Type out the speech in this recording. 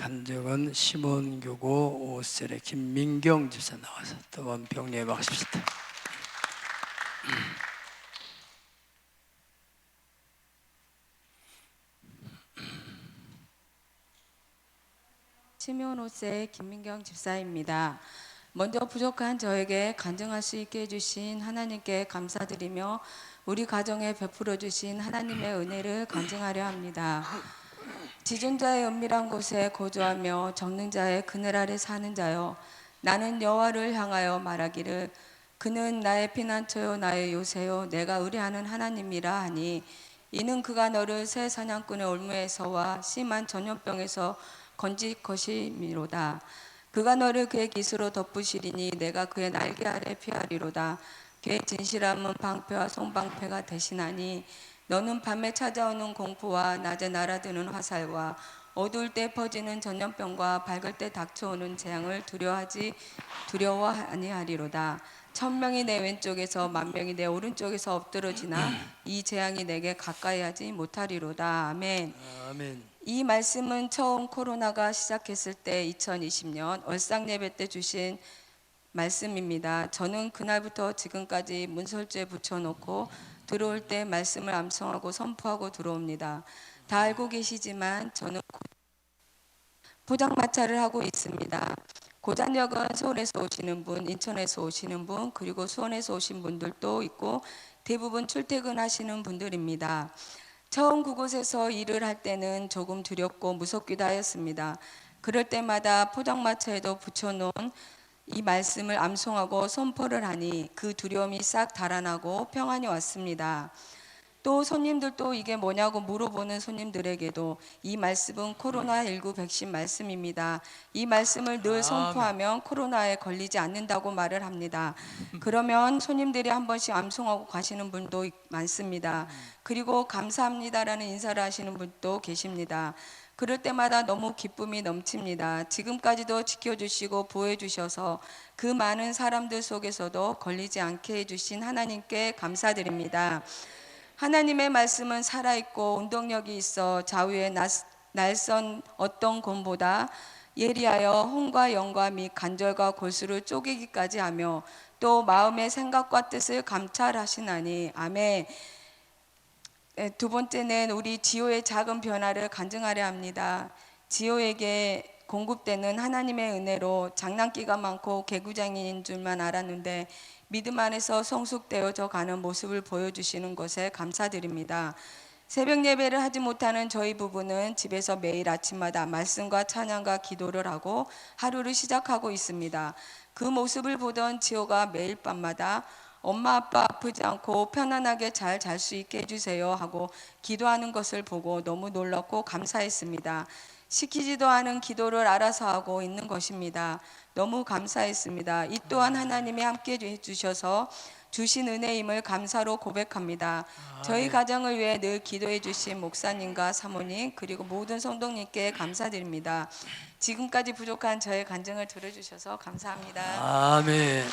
간증은 시몬교고 오셀의 김민경 집사 나와서 또한 병례 받으십시다. 시면호세 김민경 집사입니다. 먼저 부족한 저에게 간증할 수 있게 해주신 하나님께 감사드리며 우리 가정에 베풀어 주신 하나님의 은혜를 간증하려 합니다. 지존자의 은밀한 곳에 거주하며 적는 자의 그늘 아래 사는 자여 나는 여호와를 향하여 말하기를 그는 나의 피난처요 나의 요새요 내가 의뢰하는 하나님이라 하니 이는 그가 너를 새 사냥꾼의 올무에서와 심한 전염병에서 건질 것이미로다. 그가 너를 그의 깃으로 덮으시리니 내가 그의 날개 아래 피하리로다 그의 진실함은 방패와 송방패가 대신하니 너는 밤에 찾아오는 공포와 낮에 날아드는 화살과 어두울 때 퍼지는 전염병과 밝을 때 닥쳐오는 재앙을 두려워하지 두려워 아니하리로다. 천 명이 내 왼쪽에서 만 명이 내 오른쪽에서 엎드러지나 이 재앙이 내게 가까이 하지 못하리로다. 아멘. 아멘. 이 말씀은 처음 코로나가 시작했을 때 2020년 얼상 예배 때 주신 말씀입니다. 저는 그날부터 지금까지 문설주에 붙여놓고 들어올 때 말씀을 암송하고 선포하고 들어옵니다. 다 알고 계시지만 저는 고- 포장마차를 하고 있습니다. 고잔역은 서울에서 오시는 분, 인천에서 오시는 분, 그리고 수원에서 오신 분들도 있고 대부분 출퇴근하시는 분들입니다. 처음 그곳에서 일을 할 때는 조금 두렵고 무섭기도 하였습니다. 그럴 때마다 포장마차에도 붙여놓은 이 말씀을 암송하고 선포를 하니 그 두려움이 싹 달아나고 평안이 왔습니다. 또 손님들도 이게 뭐냐고 물어보는 손님들에게도 이 말씀은 코로나19 백신 말씀입니다. 이 말씀을 늘 선포하면 코로나에 걸리지 않는다고 말을 합니다. 그러면 손님들이 한 번씩 암송하고 가시는 분도 있- 많습니다. 그리고 감사합니다라는 인사를 하시는 분도 계십니다. 그럴 때마다 너무 기쁨이 넘칩니다. 지금까지도 지켜주시고 보호해주셔서 그 많은 사람들 속에서도 걸리지 않게 해주신 하나님께 감사드립니다. 하나님의 말씀은 살아있고 운동력이 있어 좌우의 낯- 날선 어떤 곰보다 예리하여 혼과 영과 및 간절과 골수를 쪼개기까지 하며 또 마음의 생각과 뜻을 감찰하시나니 아멘. 네, 두 번째는 우리 지호의 작은 변화를 간증하려 합니다. 지호에게 공급되는 하나님의 은혜로 장난기가 많고 개구장인 줄만 알았는데 믿음 안에서 성숙되어져 가는 모습을 보여주시는 것에 감사드립니다. 새벽 예배를 하지 못하는 저희 부부는 집에서 매일 아침마다 말씀과 찬양과 기도를 하고 하루를 시작하고 있습니다. 그 모습을 보던 지호가 매일 밤마다 엄마 아빠 아프지 않고 편안하게 잘 잘 수 있게 해주세요 하고 기도하는 것을 보고 너무 놀랐고 감사했습니다. 시키지도 않은 기도를 알아서 하고 있는 것입니다. 너무 감사했습니다. 이 또한 하나님이 함께 해주셔서 주신 은혜임을 감사로 고백합니다. 저희 가정을 위해 늘 기도해 주신 목사님과 사모님 그리고 모든 성도님께 감사드립니다. 지금까지 부족한 저의 간증을 들어주셔서 감사합니다. 아멘.